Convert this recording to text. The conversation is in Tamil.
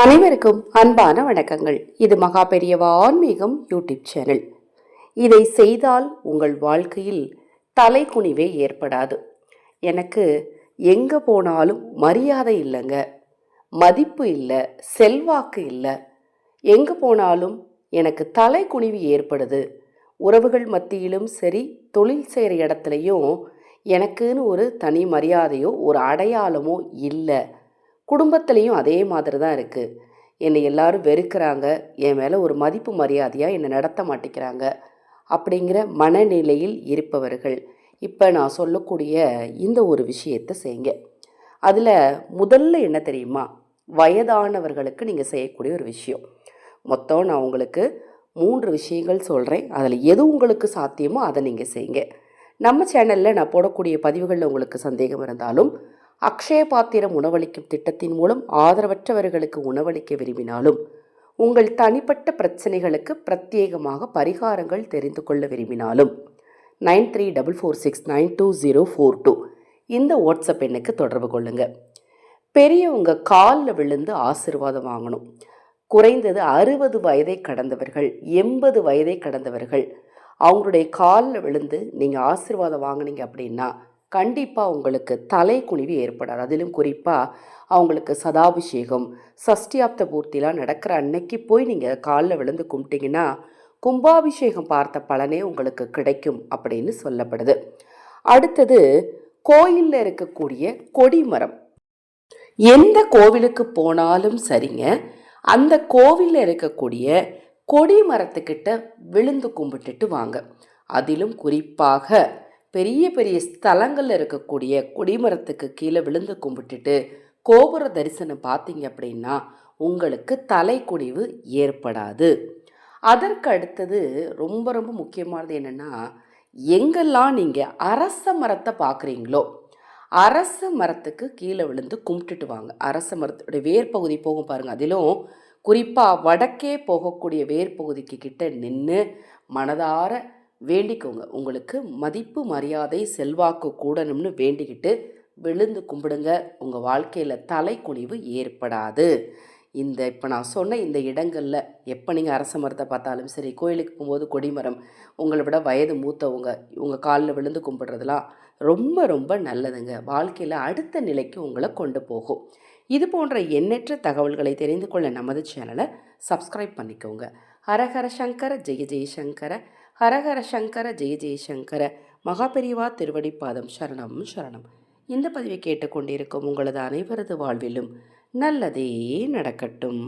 அனைவருக்கும் அன்பான வணக்கங்கள். இது மகா பெரியவா ஆன்மீகம் யூடியூப் சேனல். இதை செய்தால் உங்கள் வாழ்க்கையில் தலைக்குனிவே ஏற்படாது. எனக்கு எங்கே போனாலும் மரியாதை இல்லைங்க. மதிப்பு இல்லை செல்வாக்கு இல்லை. எங்கே போனாலும் எனக்கு தலைக்குனிவு ஏற்படுது. உறவுகள் மத்தியிலும் சரி தொழில் செய்கிற இடத்துலையும் எனக்குன்னு ஒரு தனி மரியாதையோ ஒரு அடையாளமோ இல்லை. குடும்பத்துலேயும் அதே மாதிரி தான் இருக்குது என்னை எல்லாரும் வெறுக்கிறாங்க. என் மேலே ஒரு மதிப்பு மரியாதையாக என்னை நடத்த மாட்டேங்கிறாங்க அப்படிங்கிற மனநிலையில் இருப்பவர்கள். இப்போ நான் சொல்லக்கூடிய இந்த ஒரு விஷயத்தை செய்யுங்க. அதில் முதல்ல என்ன தெரியுமா? வயதானவர்களுக்கு நீங்கள் செய்யக்கூடிய ஒரு விஷயம். மொத்தம் நான் உங்களுக்கு மூன்று விஷயங்கள் சொல்கிறேன் அதில் எது உங்களுக்கு சாத்தியமோ அதை நீங்கள் செய்யுங்க. நம்ம சேனலில் நான் போடக்கூடிய பதிவுகளில் உங்களுக்கு சந்தேகம் இருந்தாலும் அக்ஷய பாத்திரம் உணவளிக்கும் திட்டத்தின் மூலம் ஆதரவற்றவர்களுக்கு உணவளிக்க விரும்பினாலும் உங்கள் தனிப்பட்ட பிரச்சனைகளுக்கு பிரத்யேகமாக பரிகாரங்கள் தெரிந்து கொள்ள விரும்பினாலும் nine three double four six nine two zero four two இந்த வாட்ஸ்அப் எண்ணுக்கு தொடர்பு கொள்ளுங்கள் பெரியவங்க காலில் விழுந்து ஆசிர்வாதம் வாங்கணும். குறைந்தது அறுபது வயதை கடந்தவர்கள் எண்பது வயதை கடந்தவர்கள் அவங்களுடைய காலில் விழுந்து நீங்கள் ஆசிர்வாதம் வாங்கினீங்க அப்படின்னா கண்டிப்பாக உங்களுக்கு தலை குனிவு ஏற்படாது. அதிலும் குறிப்பாக அவங்களுக்கு சதாபிஷேகம் சஷ்டியாப்த பூர்த்திலாம் நடக்கிற அன்னைக்கு போய் நீங்கள் காலில் விழுந்து கும்பிட்டிங்கன்னா கும்பாபிஷேகம் பார்த்த பலனே உங்களுக்கு கிடைக்கும் அப்படின்னு சொல்லப்படுது. அடுத்தது கோயிலில் இருக்கக்கூடிய கொடிமரம். எந்த கோவிலுக்கு போனாலும் சரிங்க அந்த கோவிலில் இருக்கக்கூடிய கொடி மரத்துக்கிட்ட விழுந்து கும்பிட்டுட்டு வாங்க. அதிலும் குறிப்பாக பெரிய பெரிய ஸ்தலங்களில் இருக்கக்கூடிய கொடிமரத்துக்கு கீழே விழுந்து கும்பிட்டுட்டு கோபுர தரிசனம் பார்த்தீங்க அப்படின்னா உங்களுக்கு தலைக்குடிவு ஏற்படாது. அதற்கு அடுத்தது ரொம்ப ரொம்ப முக்கியமானது என்னென்னா எங்கெல்லாம் நீங்கள் அரச மரத்தை பார்க்குறீங்களோ அரச மரத்துக்கு கீழே விழுந்து கும்பிட்டுட்டு வாங்க. அரச மரத்துடைய வேர் பகுதி போகும் பாருங்கள் அதிலும் குறிப்பாக வடக்கே போகக்கூடிய வேர் பகுதிக்கு கிட்ட நின்று மனதார வேண்டிக்கோங்க. உங்களுக்கு மதிப்பு மரியாதை செல்வாக்கு கூடணும்னு வேண்டிக்கிட்டு விழுந்து கும்பிடுங்க. உங்கள் வாழ்க்கையில் தலைக்குனிவு ஏற்படாது. இந்த இப்போ நான் சொன்ன இந்த இடங்களில் எப்போ நீங்கள் அரச மரத்தை பார்த்தாலும் சரி கோயிலுக்கு போகும்போது கொடிமரம் உங்களை விட வயது மூத்தவங்க உங்கள் காலில் விழுந்து கும்பிடுறதுலாம் ரொம்ப ரொம்ப நல்லதுங்க. வாழ்க்கையில் அடுத்த நிலைக்கு உங்களை கொண்டு போகும். இது போன்ற எண்ணற்ற தகவல்களை தெரிந்து கொள்ள நமது சேனலை சப்ஸ்கிரைப் பண்ணிக்கோங்க. ஹரஹர சங்கர ஜெய ஜெயசங்கர. ஹரஹர சங்கர ஜெய ஜெயசங்கர மகாபெரிவா திருவடிப்பாதம் சரணம் சரணம். இந்த பதிவை கேட்டுக்கொண்டிருக்கும் உங்களது அனைவரது வாழ்விலும் நல்லதே நடக்கட்டும்.